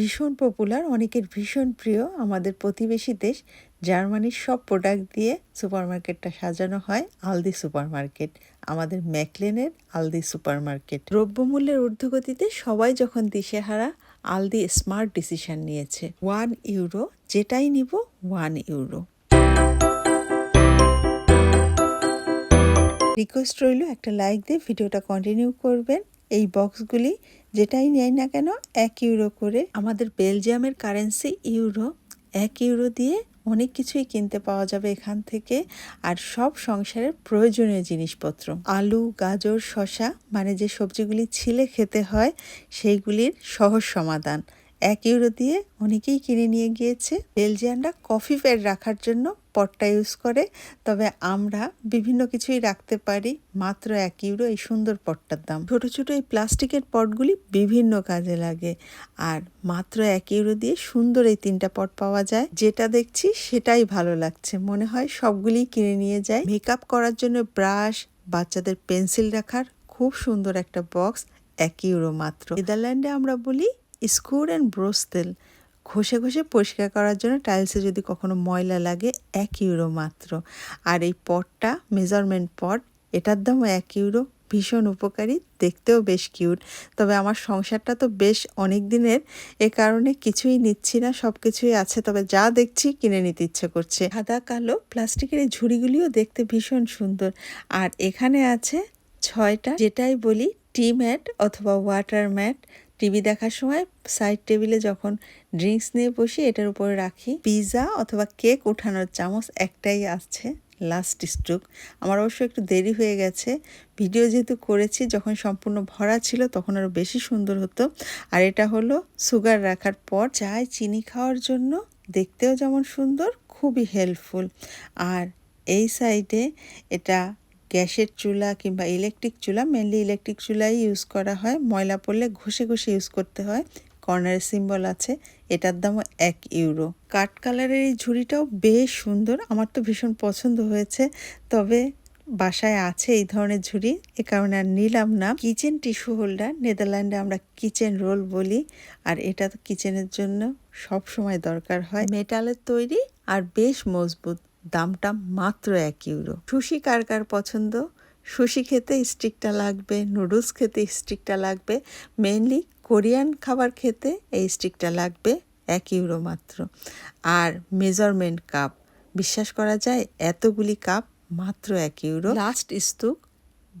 ভীষণ পপুলার অনেকের ভীষণ প্রিয় আমাদের প্রতিবেশী দেশ, জার্মানির সব প্রোডাক্ট দিয়ে সুপারমার্কেটটা সাজানো হয় আলদি সুপারমার্কেট আমাদের ম্যাকলেনের আলদি সুপারমার্কেট দ্রব্যমূল্যের ঊর্ধ্বগতিতে সবাই যখন দিশেহারা আলদি স্মার্ট ডিসিশন নিয়েছে। ওয়ান ইউরো যেটাই নিব ওয়ান ইউরো রিকোয়েস্ট রইল একটা লাইক দিয়ে ভিডিওটা কন্টিনিউ করবেন। এই বক্সগুলি যেটাই নেয় না কেন এক ইউরো করে। আমাদের বেলজিয়ামের কারেন্সি ইউরো এক ইউরো দিয়ে অনেক কিছুই কিনতে পাওয়া যাবে এখান থেকে। আর সব সংসারের প্রয়োজনীয় জিনিসপত্র। আলু, গাজর শশা মানে যে সবজিগুলি ছিলে খেতে হয়, সেইগুলির সহজ সমাধান। এক ইউরো দিয়ে অনেকেই কিনে নিয়ে গিয়েছে। বেলজিয়ানরা কফি প্যাড রাখার জন্য পটটা ইউজ করে। তবে আমরা বিভিন্ন কিছুই রাখতে পারি, মাত্র এক ইউরো এই সুন্দর পটটার দাম। ছোট ছোট এই প্লাস্টিকের পটগুলি বিভিন্ন কাজে লাগে। আর মাত্র এক ইউরো দিয়ে সুন্দর এই তিনটা পট পাওয়া যায়। যেটা দেখছি সেটাই ভালো লাগছে। মনে হয় সবগুলি কিনে নিয়ে যায় মেকআপ করার জন্য ব্রাশ বাচ্চাদের পেন্সিল রাখার খুব সুন্দর একটা বক্স এক ইউরো মাত্র। নেদারল্যান্ডে আমরা বলি স্কুর অ্যান্ড ব্রোস তেল ঘষে ঘষে পরিষ্কার করার জন্য টাইলসে যদি কখনো ময়লা লাগে, এক ইউরো মাত্র। আর এই পটটা, মেজারমেন্ট পট, এটার দামও এক ইউরো। ভীষণ উপকারী, দেখতেও বেশ কিউট। তবে আমার সংসারটা তো বেশ অনেক দিনের এ কারণে কিছুই নিচ্ছি না সব কিছুই আছে। তবে যা দেখছি, কিনে নিতে ইচ্ছে করছে। সাদা, কালো, প্লাস্টিকের এই ঝুড়িগুলিও দেখতে ভীষণ সুন্দর। আর এখানে আছে ছয়টা, যেটাই বলি, টি ম্যাট অথবা ওয়াটার ম্যাট। টিভি দেখার সময় সাইড টেবিলে যখন ড্রিঙ্কস নিয়ে বসি, এটার উপরে রাখি। পিৎজা অথবা কেক ওঠানোর চামচ একটাই আসছে লাস্ট স্ট্রোক আমার অবশ্য একটু দেরি হয়ে গেছে। ভিডিও যেহেতু করেছি, যখন সম্পূর্ণ ভরা ছিল তখন আরও বেশি সুন্দর হতো। আর এটা হলো সুগার রাখার পর চায় চিনি খাওয়ার জন্য দেখতেও যেমন সুন্দর, খুবই হেল্পফুল আর এই সাইডে এটা গ্যাসের চুলা কিংবা ইলেকট্রিক চুলা মেনলি ইলেকট্রিক চুলাই ইউজ করা হয়। ময়লা পড়লে ঘষে ঘষে ইউজ করতে হয়। কর্নারের সিম্বল আছে। এটার দামও এক ইউরো কাঠ কালারের এই ঝুড়িটাও বেশ সুন্দর। আমার তো ভীষণ পছন্দ হয়েছে। তবে বাসায় আছে এই ধরনের ঝুড়ি। এ কারণে আর নিলাম না। কিচেন টিস্যু হোল্ডার, নেদারল্যান্ডে আমরা কিচেন রোল বলি। আর এটা তো কিচেনের জন্য সব সময় দরকার হয়। মেটালের তৈরি আর বেশ মজবুত। দামটা মাত্র এক ইউরো। সুশি কার কার পছন্দ? সুশি খেতে স্টিকটা লাগবে, নুডলস খেতে স্টিকটা লাগবে মেনলি কোরিয়ান খাবার খেতে এই স্টিকটা লাগবে এক ইউরো মাত্র। আর মেজারমেন্ট কাপ, বিশ্বাস করা যায় এতগুলি কাপ মাত্র এক ইউরো। লাস্ট স্তূপ,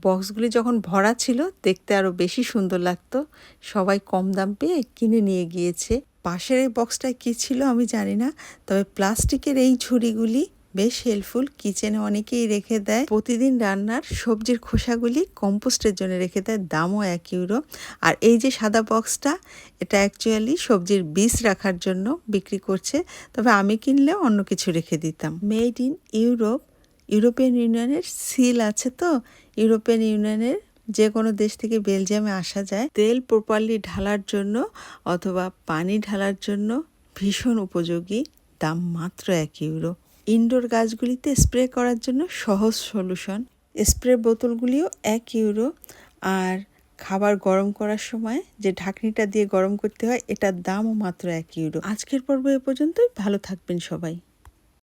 বক্সগুলি যখন ভরা ছিল দেখতে আরও বেশি সুন্দর লাগতো। সবাই কম দাম পেয়ে কিনে নিয়ে গিয়েছে। পাশের এই বক্সটায় কী ছিল আমি জানি না, তবে প্লাস্টিকের এই ঝুড়িগুলি বেশ হেল্পফুল কিচেনে অনেকেই রেখে দেয়। প্রতিদিন রান্নার সবজির খোসাগুলি কম্পোস্টের জন্য রেখে দেয়, দামও এক ইউরো আর এই যে সাদা বক্সটা এটা অ্যাকচুয়ালি সবজির বীজ রাখার জন্য বিক্রি করছে। তবে আমি কিনলেও অন্য কিছু রেখে দিতাম। মেড ইন ইউরোপ ইউরোপিয়ান ইউনিয়নের সিল আছে তো? ইউরোপিয়ান ইউনিয়নের যে কোনো দেশ থেকে বেলজিয়ামে আসা যায়। তেল প্রপারলি ঢালার জন্য অথবা পানি ঢালার জন্য ভীষণ উপযোগী, দাম মাত্র এক ইউরো ইনডোর গাছগুলিতে স্প্রে করার জন্য সহজ সলিউশন। স্প্রে বোতলগুলিও এক ইউরো আর খাবার গরম করার সময় যে ঢাকনিটা দিয়ে গরম করতে হয়, এটার দামও মাত্র এক ইউরো। আজকের পর্ব এ পর্যন্তই, ভালো থাকবেন সবাই।